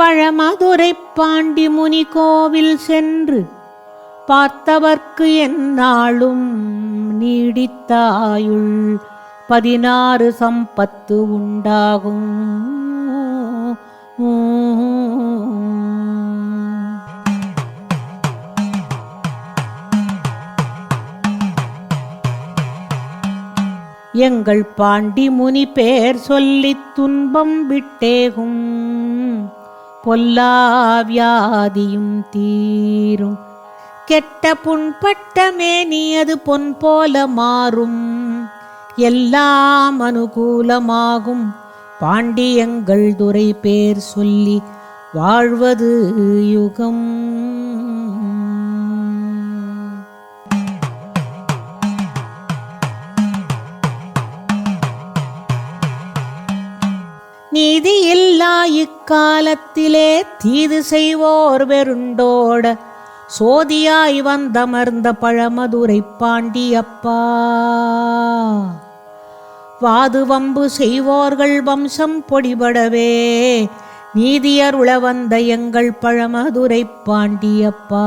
பழமதுரை பாண்டி முனி கோவில் சென்று பார்த்தவர்க்கு எந்நாளும் நீடித்தாயுள் பதினாறு சம்பத்து உண்டாகும். எங்கள் பாண்டி முனி பேர் சொல்லித் துன்பம் விட்டேகும். பொல்லாவியாதியும் தீரும். கெட்ட புண்பட்ட மேனியது பொன் போல மாறும். எல்லாம் அனுகூலமாகும். பாண்டியங்கள் துறை பேர் சொல்லி வாழ்வது யுகம். நீதி இல்லா இக்காலத்திலே தீது செய்வோர் வெருண்டோட சோதியாய் வந்தமர்ந்த பழமதுரை பாண்டியப்பா. வாது வம்பு செய்வோர்கள் வம்சம் பொடிபடவே நீதியருள வந்த எங்கள் பழமதுரை பாண்டியப்பா.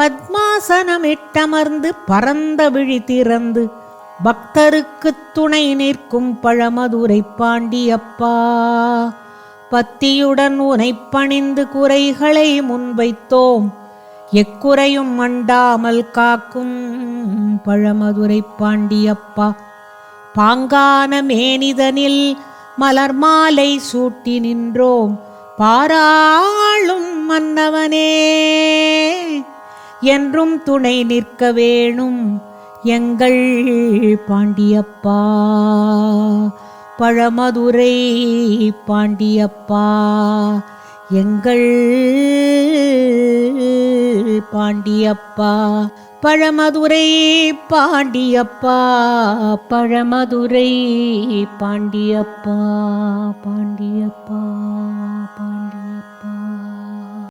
பத்மாசனமிட்டமர்ந்து பரந்த விழி திறந்து பக்தருக்குத் துணை நிற்கும் பழமதுரை பாண்டியப்பா. பத்தியுடன் உனை பணிந்து குறைகளை முன்வைத்தோம். எக்குறையும் மண்டாமல் காக்கும் பழமதுரை பாண்டியப்பா. பாங்கான மேனிதனில் மலர் மாலை சூட்டி நின்றோம். பாராளும் மன்னவனே. என்றும் துணை நிற்க வேணும். எங்கள் பாண்டியப்பா பழமதுரை பாண்டியப்பா எங்கள் பாண்டியப்பா பழமதுரை பாண்டியப்பா பழமதுரை பாண்டியப்பா பாண்டியப்பா.